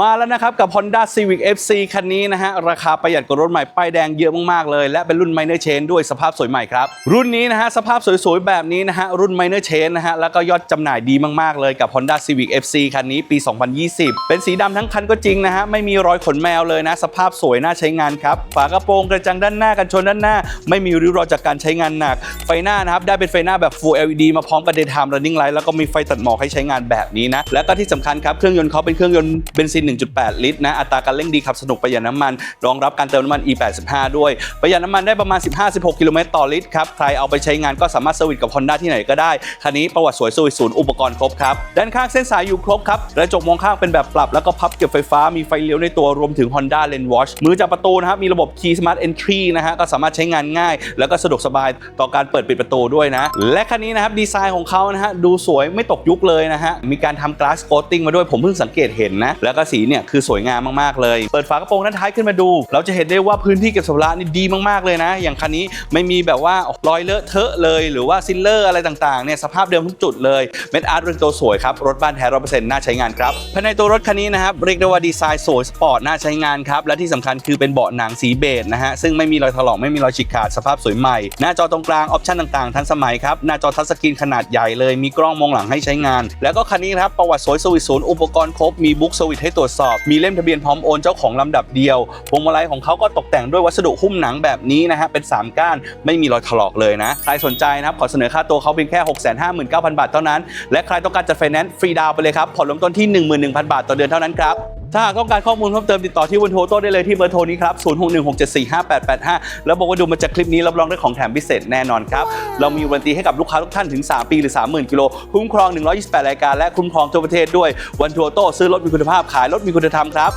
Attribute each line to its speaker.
Speaker 1: มาแล้วนะครับกับ Honda Civic FC คันนี้นะฮะ ราคาประหยัดกว่ารถใหม่ป้ายแดงเยอะมากๆเลย และเป็นรุ่น Minor Change ด้วยสภาพสวยใหม่ครับ รุ่นนี้นะฮะ สภาพสวยๆ แบบนี้นะฮะ รุ่น Minor Change นะฮะ แล้วก็ยอดจำหน่ายดีมากๆเลยกับ Honda Civic FC คันนี้ปี 2020 เป็นสีดำทั้งคันก็จริงนะฮะ ไม่มีรอยขนแมวเลยนะ สภาพสวยน่าใช้งานครับ ฝากระโปรงกระจังด้านหน้ากันชนด้านหน้า ไม่มีริ้วรอยจากการใช้งานหนัก ไฟหน้านะครับได้เป็นไฟหน้าแบบ Full LED มาพร้อมกับ Daytime Running Light แล้วก็มีไฟตัดหมอกให้ใช้งานแบบนี้นะ แล้วก็ที่สำคัญครับเครื่องยนต์เขาเป็นเครื่องยนต์เบนซิน 1.8 ลิตรนะอัตราการเร่งดีขับสนุกประหยัดน้ำมันรองรับการเติมน้ำมัน E85 ด้วยประหยัดน้ำมันได้ประมาณ 15-16 กิโลเมตรต่อลิตรครับใครเอาไปใช้งานก็สามารถเซอร์วิสกับ Honda ที่ไหนก็ได้คันนี้ประวัติสวยสวยศูนย์อุปกรณ์ครบครับด้านข้างเส้นสายอยู่ครบครับกระจกมองข้างเป็นแบบปรับแล้วก็พับเก็บไฟฟ้ามีไฟเลี้ยวในตัวรวมถึง Honda Lane Watch มือจับประตูนะครับมีระบบ Key Smart Entry นะฮะก็สามารถใช้งานง่าย แล้วก็สะดวกสบายต่อการเปิดปิดประตูด้วยนะ และคันนี้นะครับดีไซน์ของเขานะฮะดูสวยไม่ตกยุคเลยนะฮะมีการทำ glass coating มาด้วยผมเพิ่งสังเกตเห็นนะแล้วก็สีเนี่ยคือสวยงามมากๆเลย เปิดฝากระโปรงด้านท้ายขึ้นมาดู เราจะเห็นได้ว่าพื้นที่เก็บสัมภาระนี่ดีมากๆเลยนะ อย่างคันนี้ไม่มีแบบว่ารอยเลอะเทอะเลย หรือว่าซิลเลอร์อะไรต่างๆเนี่ยสภาพเดิมทุกจุดเลยเม็ดอาร์ตเรียงตัวสวยครับรถบ้านแท้ร้อยเปอร์เซ็นต์น่าใช้งานครับภายในตัวรถคันนี้นะครับเรียกได้ว่าดีไซน์สวยสปอร์ตน่าใช้งานครับและที่สำคัญคือเป็นเบาะหนังสีเบจนะฮะซึ่งไม่มีรอยถลอกไม่มีรอยฉีกขาดสภาพสวยใหม่ หน้าจอตรงกลางออปชันต่างๆ ทันสมัยครับหน้าจอทัชสกรีนขนาดใหญ่เลยมีกล้องมองหลังให้ใช้งาน แล้วก็คันนี้ครับประวัติสวยสวิตศูนย์อุปกรณ์ครบมีบุ๊กสวิตให้ตรวจสอบ มีเล่มทะเบียนพร้อมโอนเจ้าของลำดับเดียวพวงมาลัยของเขาก็ตกแต่งด้วยวัสดุหุ้มหนังแบบนี้นะฮะเป็นสามก้านไม่มีรอยถลอกเลยนะใครสนใจนะครับขอเสนอค่าตัวเขาเพียงแค่ 659,000 บาทเท่านั้น และใครต้องการจัดไฟแนนซ์ฟรีดาวไปเลยครับผ่อนเริ่มต้นที่ 11,000 บาทต่อเดือนเท่านั้นครับ ถ้าต้องการข้อมูลเพิ่มเติมติดต่อที่วันโทโต้ได้เลยที่เบอร์โทรนี้ครับ 0616745885 แล้วบอกว่าดูมาจากคลิปนี้รับรองได้ของแถมพิเศษแน่นอนครับ เรามีวันตีให้กับลูกค้าทุกท่านถึง 3 ปีหรือ 30,000 กิโล คุ้มครอง 128 รายการ และคุ้มครองทั่วประเทศด้วยวันทัวโต้ซื้อรถมีคุณภาพขายรถมีคุณธรรมครับ